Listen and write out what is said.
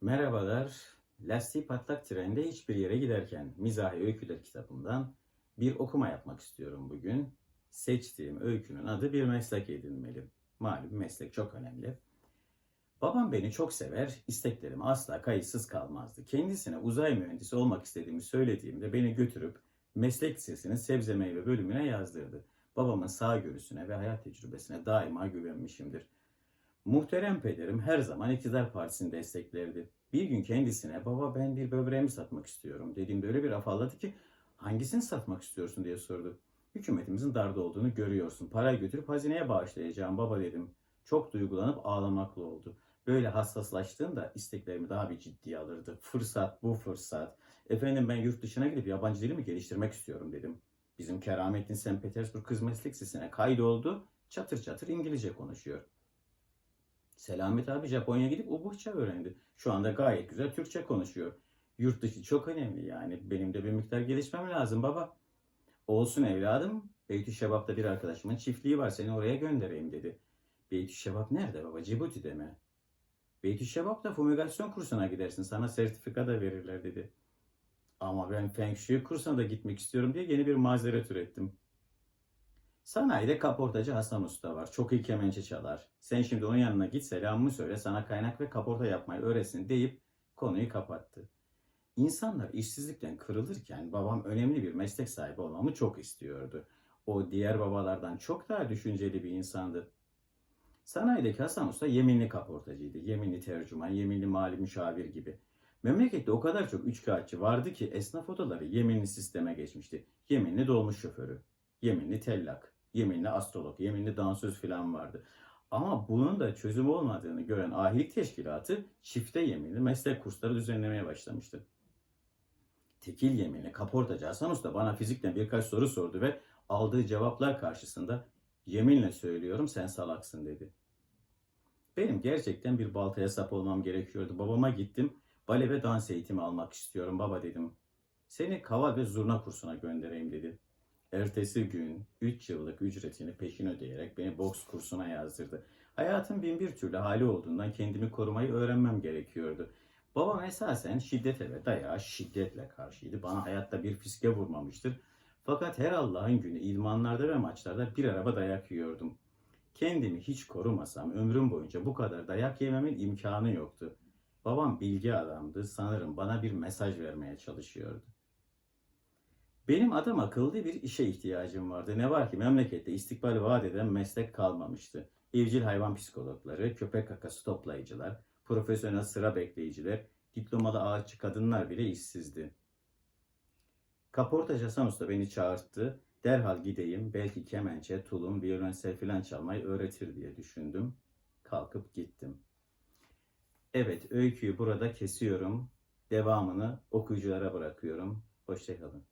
Merhabalar. Lastiği patlak trende hiçbir yere giderken Mizahi Öyküler kitabından bir okuma yapmak istiyorum bugün. Seçtiğim öykünün adı bir meslek edinmeli. Malum meslek çok önemli. Babam beni çok sever, isteklerim asla kayıtsız kalmazdı. Kendisine uzay mühendisi olmak istediğimi söylediğimde beni götürüp meslek lisesinin sebze meyve bölümüne yazdırdı. Babamın sağgörüsüne ve hayat tecrübesine daima güvenmişimdir. Muhterem pederim her zaman iktidar partisini desteklerdi. Bir gün kendisine baba ben bir böbreğimi satmak istiyorum dediğimde öyle bir afalladı ki hangisini satmak istiyorsun diye sordu. Hükümetimizin darda olduğunu görüyorsun. Parayı götürüp hazineye bağışlayacağım baba dedim. Çok duygulanıp ağlamaklı oldu. Böyle hassaslaştığımda isteklerimi daha bir ciddiye alırdı. Fırsat bu fırsat. Efendim ben yurt dışına gidip yabancı dilimi geliştirmek istiyorum dedim. Bizim Keramettin St. Petersburg Kız Meslek Lisesi'ne kaydoldu. Çatır çatır İngilizce konuşuyor. Selamet abi Japonya'ya gidip Ubuhça öğrendi. Şu anda gayet güzel Türkçe konuşuyor. Yurt dışı çok önemli yani. Benim de bir miktar gelişmem lazım baba. Olsun evladım. Beytü Şebap'ta bir arkadaşımın çiftliği var. Seni oraya göndereyim dedi. Beytü Şebap nerede baba? Cibuti'de mi? Beytü Şebap'ta fumigasyon kursuna gidersin. Sana sertifika da verirler dedi. Ama ben Feng Shui kursuna da gitmek istiyorum diye yeni bir mazeret ürettim. Sanayide kaportacı Hasan Usta var. Çok iyi kemençe çalar. Sen şimdi onun yanına git selamımı söyle sana kaynak ve kaporta yapmayı öğretsin deyip konuyu kapattı. İnsanlar işsizlikten kırılırken babam önemli bir meslek sahibi olmamı çok istiyordu. O diğer babalardan çok daha düşünceli bir insandı. Sanayideki Hasan Usta yeminli kaportacıydı. Yeminli tercüman, yeminli mali müşavir gibi. Memlekette o kadar çok üçkağıtçı vardı ki esnaf odaları yeminli sisteme geçmişti. Yeminli dolmuş şoförü, yeminli tellak, yeminli astrolog, yeminli dansöz falan vardı. Ama bunun da çözüm olmadığını gören ahilik teşkilatı çifte yeminli meslek kursları düzenlemeye başlamıştı. Tekil yeminli kaportacı Hasan Usta bana fizikten birkaç soru sordu ve aldığı cevaplar karşısında yeminle söylüyorum sen salaksın dedi. Benim gerçekten bir baltaya sap olmam gerekiyordu. Babama gittim. Bale ve dans eğitimi almak istiyorum baba dedim. Seni kava ve zurna kursuna göndereyim dedi. Ertesi gün 3 yıllık ücretini peşin ödeyerek beni boks kursuna yazdırdı. Hayatın bin bir türlü hali olduğundan kendimi korumayı öğrenmem gerekiyordu. Babam esasen şiddete ve dayağa şiddetle karşıydı. Bana hayatta bir fiske vurmamıştır. Fakat her Allah'ın günü idmanlarda ve maçlarda bir araba dayak yiyordum. Kendimi hiç korumasam ömrüm boyunca bu kadar dayak yememin imkanı yoktu. Babam bilgi adamdı. Sanırım bana bir mesaj vermeye çalışıyordu. Benim adam akıllı bir işe ihtiyacım vardı. Ne var ki memlekette istikbal vaat eden meslek kalmamıştı. Evcil hayvan psikologları, köpek kakası toplayıcılar, profesyonel sıra bekleyiciler, diplomalı ağaççı kadınlar bile işsizdi. Kaportacı Hasan beni çağırttı. Derhal gideyim, belki kemençe, tulum, violonsel filan çalmayı öğretir diye düşündüm. Kalkıp gittim. Evet, öyküyü burada kesiyorum. Devamını okuyuculara bırakıyorum. Hoşçakalın.